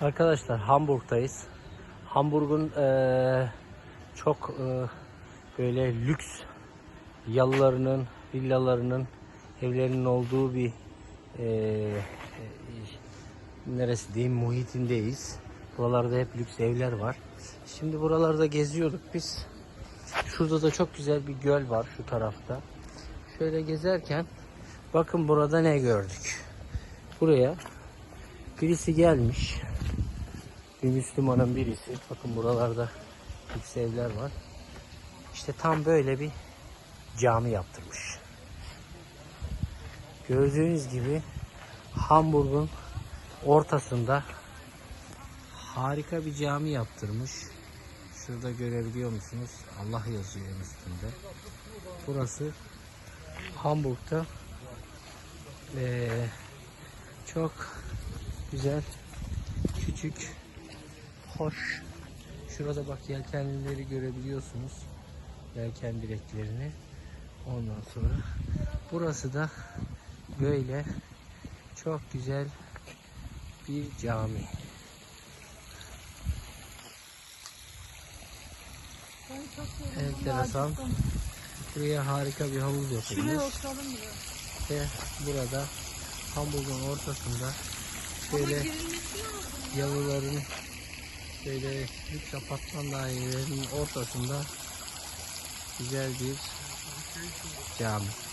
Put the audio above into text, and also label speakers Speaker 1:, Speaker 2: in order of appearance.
Speaker 1: Arkadaşlar Hamburg'dayız. Hamburg'un eee, çok eee, böyle lüks yalılarının, villalarının, evlerinin olduğu bir eee, neresi diyeyim muhitindeyiz. Buralarda hep lüks evler var. Şimdi buralarda geziyorduk biz. Şurada da çok güzel bir göl var şu tarafta. Şöyle gezerken bakın burada ne gördük. Buraya birisi gelmiş. Bir Müslümanın birisi. Bakın buralarda lüks evler var. İşte tam böyle bir cami yaptırmış. Gördüğünüz gibi Hamburg'un ortasında harika bir cami yaptırmış. Şurada görebiliyor musunuz? Allah yazıyor en üstünde. Burası Hamburg'da eee, çok güzel küçük hoş. Şurada bak yelkenlileri görebiliyorsunuz. Yelken direklerini ondan sonra burası da böyle çok güzel bir cami. Enteresan. Buraya harika bir havuz yapılmış. Ve burada Hamburg'un ortasında şöyle yalıların böyle lüks apartman dairelerinin ortasında güzel bir cami.